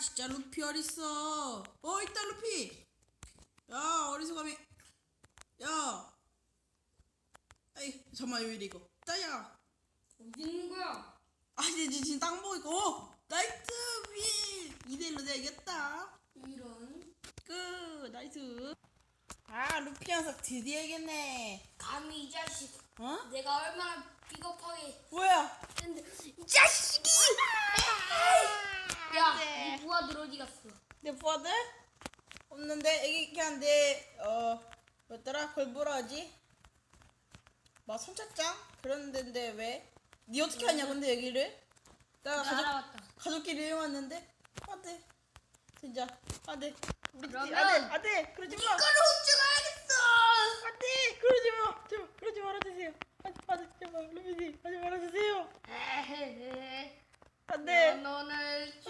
진짜 루피 어딨어? 어 있다 루피. 야 감히? 야. 에이 잠만 왜 이래 이거? 따야. 어디 있는 거야? 아 이제 지금 땅 보고 있고. 어 나이스 위. 이대로 내가 이겼다. 이런 끝 나이스. 아 루피 녀석 드디어 이겼네. 감히 이 자식 어? 내가 얼마나 비겁하게 뭐야? 했는데 이 자식이 야, 이 부하들 어디 갔어? 내 부하들? 없는데 애기 그냥 내어 뭐라 하지? 막 선착장 그런 데인데 왜? 니 어떻게 하냐 근데 여기를? 나나 가족 알아봤다. 가족끼리 여행 왔는데 안돼 진짜 안돼 우리 그러면 안돼 안돼 그러지 마 이거를 훔쳐가야겠어. 안돼 그러지 마 제발 그러지 말아주세요 안돼 안돼 제발 루비님 하지 말아주세요 에헤헤. 안돼 넌 오늘